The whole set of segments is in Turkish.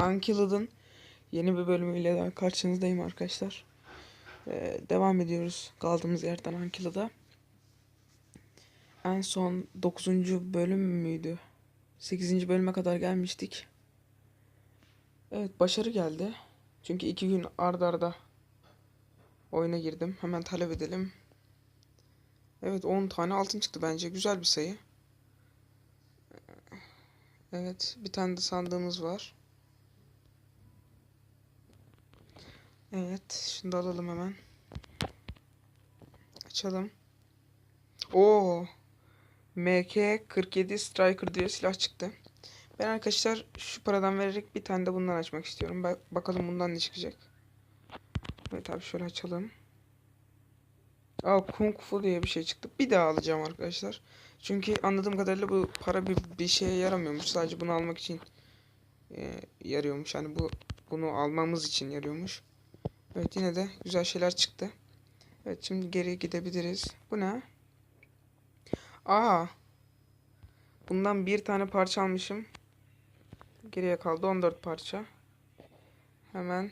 Unkilled'ın yeni bir bölümüyle daha karşınızdayım arkadaşlar. Ee, devam ediyoruz kaldığımız yerden Unkilled'a. En son 9. bölüm müydü? 8. bölüme kadar gelmiştik. Evet başarı geldi. Çünkü iki gün arda arda oyuna girdim. Hemen talep edelim. Evet 10 tane altın çıktı bence. Güzel bir sayı. Evet bir tane de sandığımız var. Evet şimdi alalım hemen. Açalım. Oo. MK47 Striker diye silah çıktı. Ben arkadaşlar şu paradan vererek bir tane de bundan açmak istiyorum. Ba- bakalım bundan ne çıkacak. Evet abi şöyle açalım. Aa Kung Fu diye bir şey çıktı. Bir daha alacağım arkadaşlar. Çünkü anladığım kadarıyla bu para bir, bir şeye yaramıyormuş. Sadece bunu almak için e, yarıyormuş. Yani bu bunu almamız için yarıyormuş. Evet yine de güzel şeyler çıktı. Evet şimdi geri gidebiliriz. Bu ne? Aa. Bundan bir tane parça almışım. Geriye kaldı 14 parça. Hemen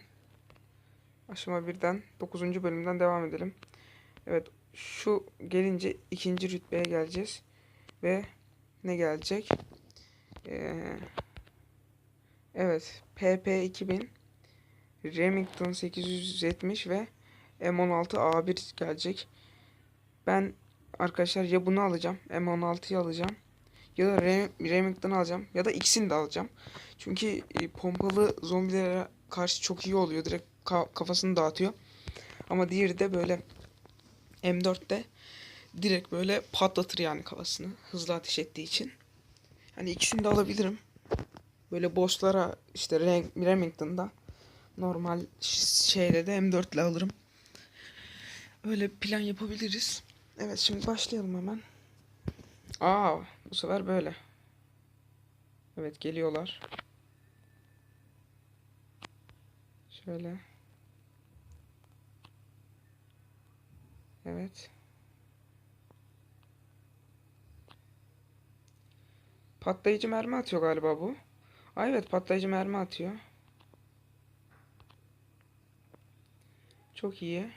aşama birden 9. bölümden devam edelim. Evet şu gelince ikinci rütbeye geleceğiz. Ve ne gelecek? Ee, evet PP 2000 Remington 870 ve M16A1 gelecek. Ben arkadaşlar ya bunu alacağım M16'yı alacağım ya da Rem Remington alacağım ya da ikisini de alacağım. Çünkü e, pompalı zombilere karşı çok iyi oluyor. Direkt ka kafasını dağıtıyor. Ama diğeri de böyle M4'te direkt böyle patlatır yani kafasını. Hızlı ateş ettiği için. Hani ikisini de alabilirim. Böyle bosslara işte Rem- Remington'da normal şeyde de M4 ile alırım. Öyle plan yapabiliriz. Evet şimdi başlayalım hemen. Aa bu sefer böyle. Evet geliyorlar. Şöyle. Evet. Patlayıcı mermi atıyor galiba bu. Aa, evet patlayıcı mermi atıyor. Çok iyi.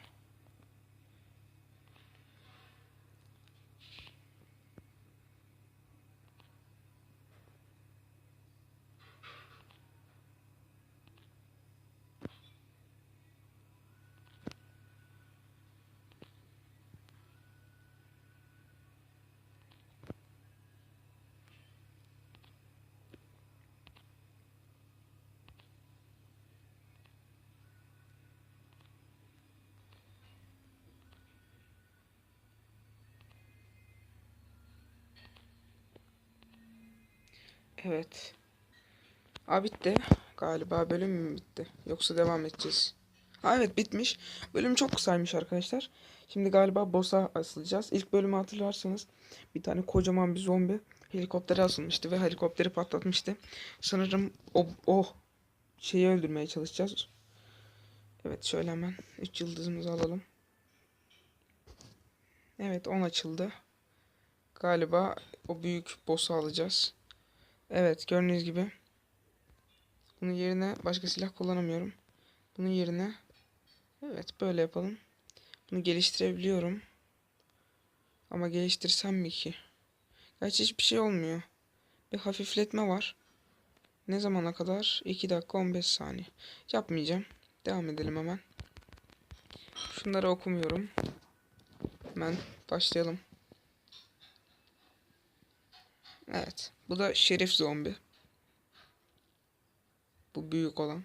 Evet. Aa bitti. Galiba bölüm mü bitti? Yoksa devam edeceğiz. Ha evet bitmiş. Bölüm çok kısaymış arkadaşlar. Şimdi galiba boss'a asılacağız. İlk bölümü hatırlarsanız bir tane kocaman bir zombi helikoptere asılmıştı ve helikopteri patlatmıştı. Sanırım o, o şeyi öldürmeye çalışacağız. Evet şöyle hemen 3 yıldızımızı alalım. Evet 10 açıldı. Galiba o büyük boss'u alacağız. Evet gördüğünüz gibi. Bunun yerine başka silah kullanamıyorum. Bunun yerine evet böyle yapalım. Bunu geliştirebiliyorum. Ama geliştirsem mi ki? Gerçi hiçbir şey olmuyor. Bir hafifletme var. Ne zamana kadar? 2 dakika 15 saniye. Yapmayacağım. Devam edelim hemen. Şunları okumuyorum. Hemen başlayalım. Evet. Bu da şerif zombi. Bu büyük olan.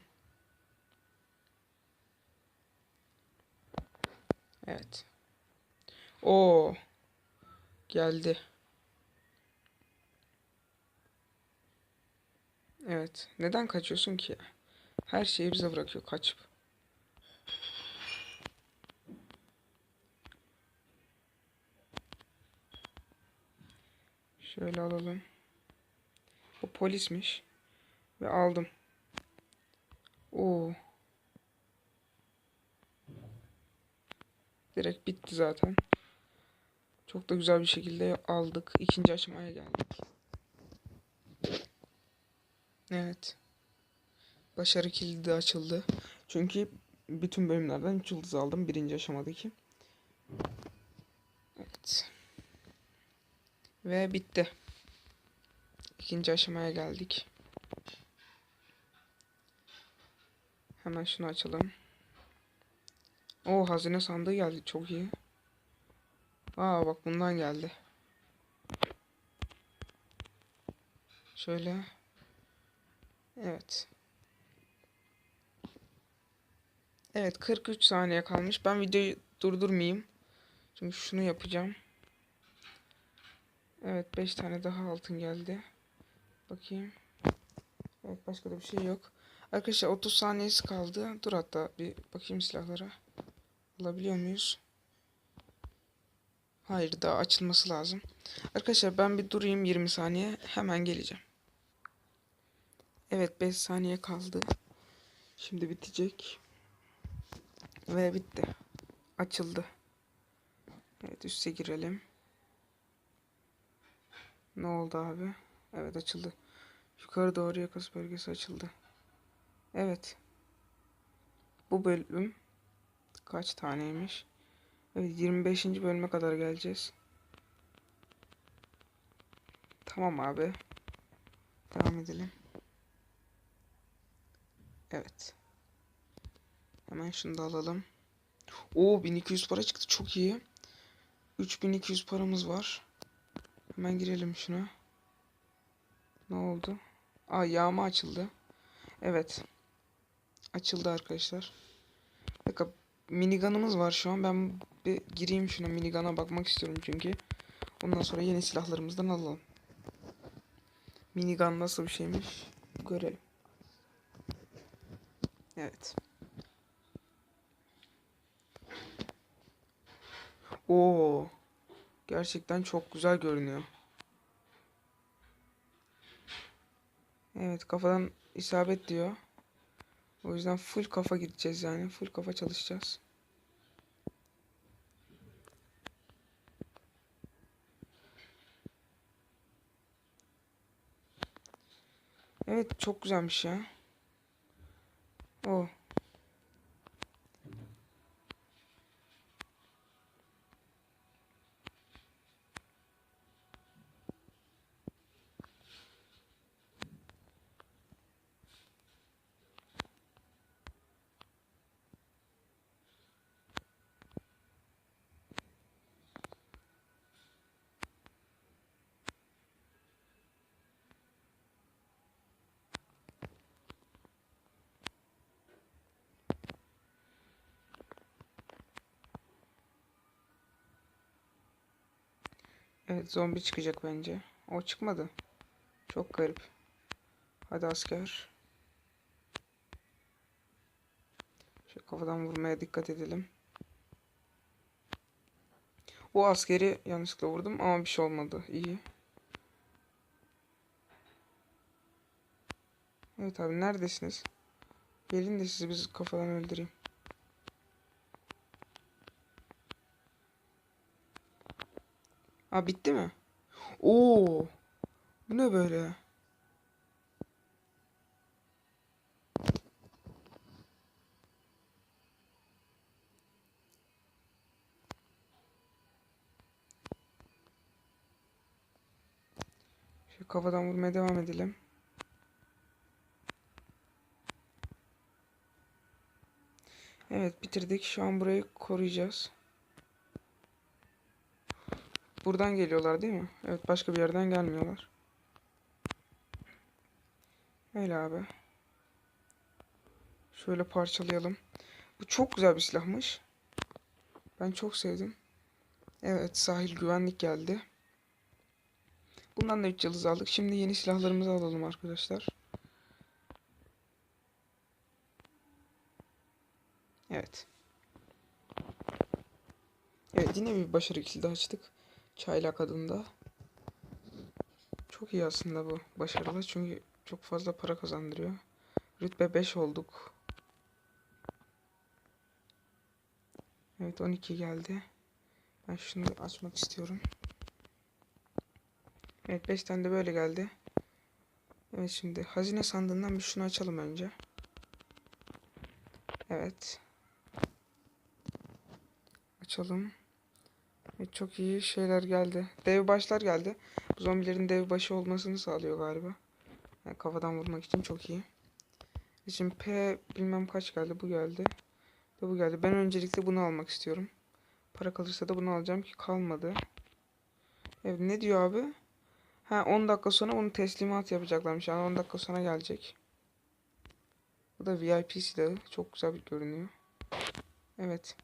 Evet. O geldi. Evet. Neden kaçıyorsun ki? Her şeyi bize bırakıyor kaçıp. Şöyle alalım. Bu polismiş. Ve aldım. Oo. Direkt bitti zaten. Çok da güzel bir şekilde aldık. İkinci aşamaya geldik. Evet. Başarı kilidi açıldı. Çünkü bütün bölümlerden 3 yıldız aldım. Birinci aşamadaki. Evet. Ve bitti. İkinci aşamaya geldik. Hemen şunu açalım. O hazine sandığı geldi. Çok iyi. Aa bak bundan geldi. Şöyle. Evet. Evet 43 saniye kalmış. Ben videoyu durdurmayayım. Çünkü şunu yapacağım. Evet 5 tane daha altın geldi. Bakayım. Evet başka da bir şey yok. Arkadaşlar 30 saniyesi kaldı. Dur hatta bir bakayım silahlara. Alabiliyor muyuz? Hayır daha açılması lazım. Arkadaşlar ben bir durayım 20 saniye. Hemen geleceğim. Evet 5 saniye kaldı. Şimdi bitecek. Ve bitti. Açıldı. Evet üste girelim. Ne oldu abi? Evet açıldı. Yukarı doğru yakası bölgesi açıldı. Evet. Bu bölüm kaç taneymiş? Evet 25. bölüme kadar geleceğiz. Tamam abi. Devam edelim. Evet. Hemen şunu da alalım. Oo 1200 para çıktı çok iyi. 3200 paramız var. Hemen girelim şuna. Ne oldu? Aa yağma açıldı. Evet. Açıldı arkadaşlar. Bir dakika minigun'ımız var şu an. Ben bir gireyim şuna minigun'a bakmak istiyorum çünkü. Ondan sonra yeni silahlarımızdan alalım. Minigun nasıl bir şeymiş görelim. Evet. Oo. Gerçekten çok güzel görünüyor. Evet kafadan isabet diyor. O yüzden full kafa gideceğiz yani. Full kafa çalışacağız. Evet çok güzelmiş ya. O. Evet zombi çıkacak bence. O çıkmadı. Çok garip. Hadi asker. Şu kafadan vurmaya dikkat edelim. O askeri yanlışlıkla vurdum ama bir şey olmadı. İyi. Evet abi neredesiniz? Gelin de sizi biz kafadan öldüreyim. Ha bitti mi? Oo. Bu ne böyle? Şu kafadan vurmaya devam edelim. Evet bitirdik. Şu an burayı koruyacağız. Buradan geliyorlar değil mi? Evet başka bir yerden gelmiyorlar. Öyle abi. Şöyle parçalayalım. Bu çok güzel bir silahmış. Ben çok sevdim. Evet sahil güvenlik geldi. Bundan da 3 yıldız aldık. Şimdi yeni silahlarımızı alalım arkadaşlar. Evet. Evet yine bir başarı kilidi açtık. Çaylak adında. Çok iyi aslında bu başarılı çünkü çok fazla para kazandırıyor. Rütbe 5 olduk. Evet 12 geldi. Ben şunu açmak istiyorum. Evet 5 tane de böyle geldi. Evet şimdi hazine sandığından bir şunu açalım önce. Evet. Açalım. Evet, çok iyi şeyler geldi. Dev başlar geldi. Bu zombilerin dev başı olmasını sağlıyor galiba. Yani kafadan vurmak için çok iyi. E Şimdi P bilmem kaç geldi. Bu geldi. Ve bu geldi. Ben öncelikle bunu almak istiyorum. Para kalırsa da bunu alacağım ki kalmadı. Evet ne diyor abi? Ha 10 dakika sonra onu teslimat yapacaklarmış. Yani 10 dakika sonra gelecek. Bu da VIP silahı. Çok güzel bir görünüyor. Evet.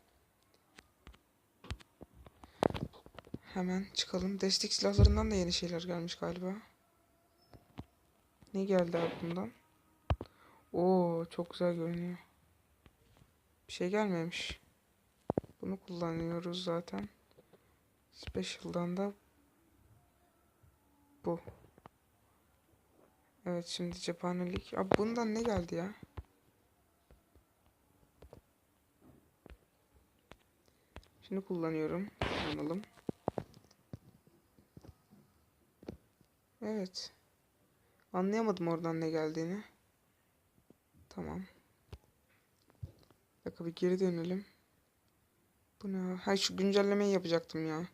Hemen çıkalım. Destek silahlarından da yeni şeyler gelmiş galiba. Ne geldi abi bundan? Oo çok güzel görünüyor. Bir şey gelmemiş. Bunu kullanıyoruz zaten. Special'dan da bu. Evet şimdi cephanelik. Abi bundan ne geldi ya? Şimdi kullanıyorum. Kullanalım. Evet. Anlayamadım oradan ne geldiğini. Tamam. Bir dakika bir geri dönelim. Bu ne? Ha şu güncellemeyi yapacaktım ya.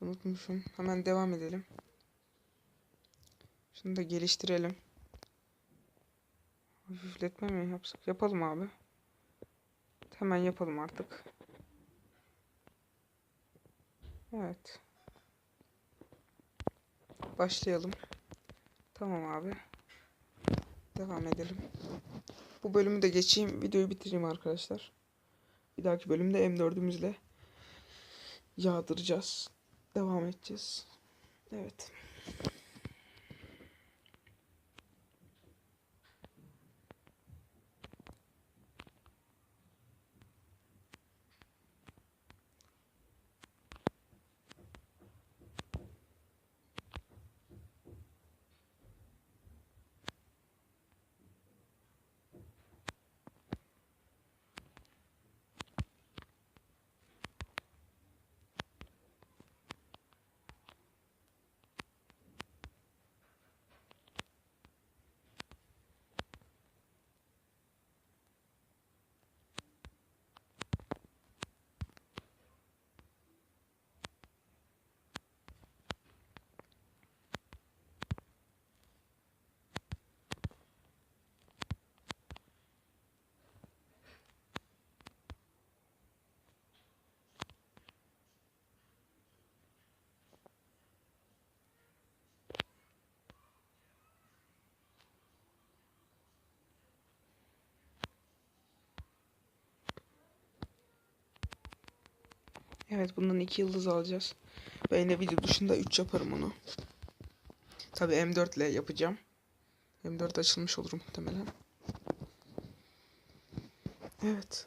Unutmuşum. Hemen devam edelim. Şunu da geliştirelim. Hafifletme mi yapsak? Yapalım abi. Hemen yapalım artık. Evet. Başlayalım. Tamam abi. Devam edelim. Bu bölümü de geçeyim. Videoyu bitireyim arkadaşlar. Bir dahaki bölümde M4'ümüzle yağdıracağız. Devam edeceğiz. Evet. Evet bundan iki yıldız alacağız. Ben yine video dışında 3 yaparım onu. Tabi M4 ile yapacağım. M4 açılmış olur muhtemelen. Evet.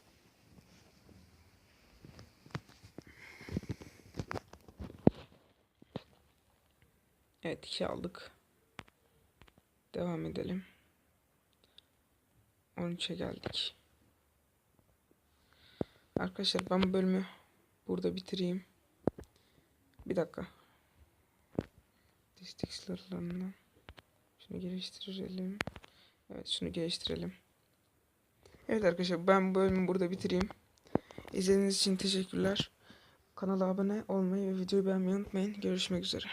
Evet 2 aldık. Devam edelim. 13'e geldik. Arkadaşlar ben bu bölümü burada bitireyim. Bir dakika. Destek silahlarından. Şunu geliştirelim. Evet şunu geliştirelim. Evet arkadaşlar ben bu bölümü burada bitireyim. İzlediğiniz için teşekkürler. Kanala abone olmayı ve videoyu beğenmeyi unutmayın. Görüşmek üzere.